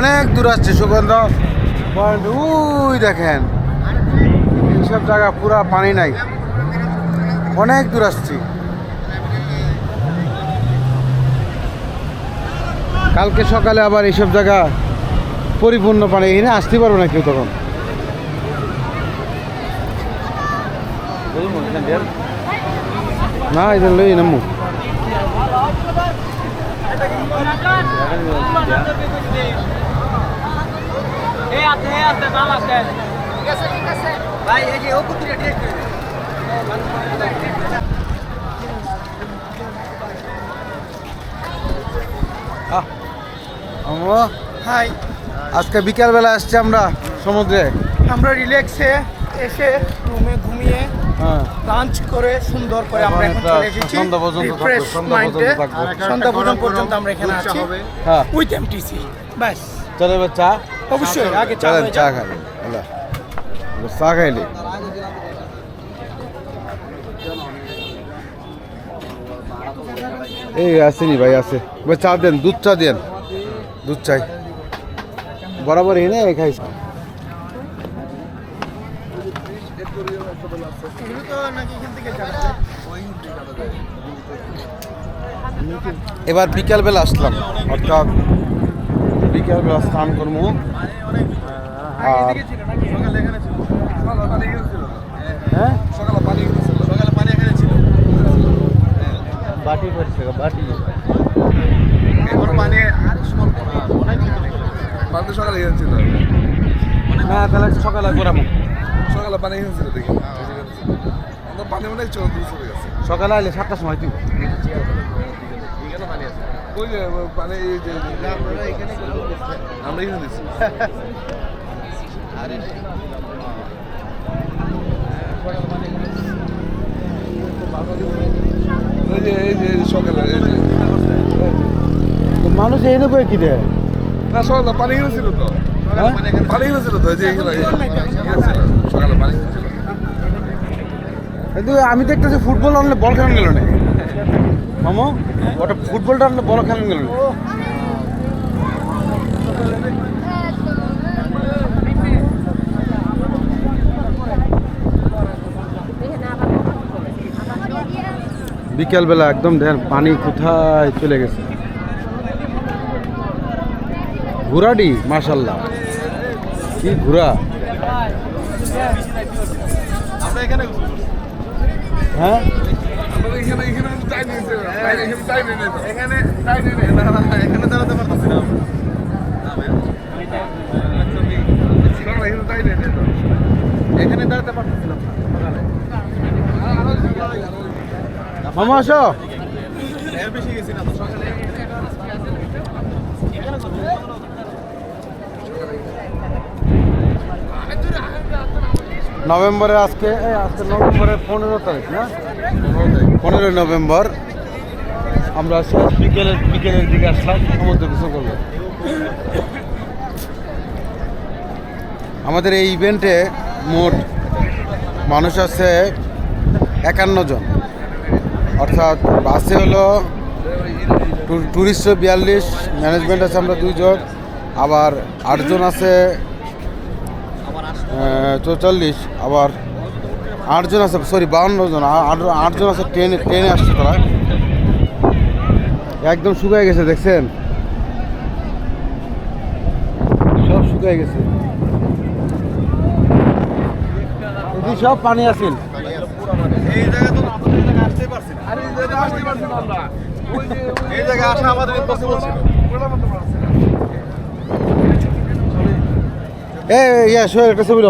অনেক দূর আসছে, সুগন্ধ। উই, দেখেন। এইসব জায়গা, পুরা পানি নাই। অনেক দূর আসছি। কালকে সকালে আবার এইসব জায়গা, পরিপূর্ণ পানি। এখানে আসতে পারব না কেউ তখন। না, এদের লই নামু। এই আছে এই আছে নাম আছে। ভাই এই যে ও ঠিক হাই। আজকে বিকালবেলা আসছি আমরা সমুদ্রে। আমরা রিল্যাক্সে এসে রুমে ঘুমিয়ে হ্যাঁ। লাঞ্চ করে সুন্দর করে আমরা এখন চলে এসেছি। সন্ধ্যা পর্যন্ত মাইন্ডে সন্ধ্যা আমরা এখানে আছি। হ্যাঁ। উইথ এমটিসি ব্যাস। চলে এবার চা? অবশ্যই আগে চা চলেন চা। খাই হ্যালো চা খাইলি। এই আসেনি ভাই আছে। ভাই চা দেন দুধ চা দেন। দুধ চাই। বরাবর এনে খাই। এবার বিকালবেলা আসলাম অর্থাৎ বিকালবেলা স্নান করব। আর হ্যাঁ? সকালে পানি সকালে পানি এখানে ছিল। বাটি বাটি। এখন পানি আর স্বল্প না অনেক পানি সকালে না তাহলে সকালে সকালে পানি দেখি। পানি অনেক চল সকালে আইলে সাতটার সময় তুই। ওই যে এই যে আমরা এখানে আমরা এখানে দিচ্ছি ওই যে এই যে সকালে এই যে। মানুষ এনে করে কি দেয়? না সকালে পানি এখানে ছিল তো। হ্যাঁ? পানি এখানে ছিল তো যে সকালে পানি এখানে ছিল কিন্তু আমি দেখতেছি ফুটবল আনলে বল খেলানো গেল না মামো, ওটা ফুটবলটা বল খেলানো গেল বিকেলবেলা একদম দেখেন পানি কোথায় চলে গেছে। ঘোরাডি মাশাল্লাহ কি ঘোরা হ্যাঁ? এখানে এখানে দাঁড়াতে পারতেছি না এখানে দাঁড়াতে পারতেছিলাম মামা আসো। বেশি গেছি না, তো সকালে। নভেম্বরে আজকে আজকে নভেম্বরের পনেরো তারিখ, না? পনেরোই নভেম্বর, আমরা বিকেলের বিকেলের দিকে আসলাম, সমুদ্র গোসল করব আমাদের এই ইভেন্টে মোট মানুষ আছে একান্ন জন। অর্থাৎ বাসে হলো টুরিস্ট বিয়াল্লিশ ম্যানেজমেন্ট আছে আমরা দুইজন, আবার আটজন আছে চৌচল্লিশ, আবার আটজন আছে সরি বাউন্ন জন আটজন আছে, ট্রেনে ট্রেনে আসছে তারা। একদম শুকায় গেছে, দেখছেন? সব শুকায় গেছে। সব পানি আছিল এই জায়গা তো আমাদের এই জায়গা আসতে পারছি না আরে এই জায়গা আসতে পারছি না আমরা ওই যে এই জায়গা আসা আমাদের ইম্পসিবল ছিল এ ইয়া শোয়ের একটা ছবি।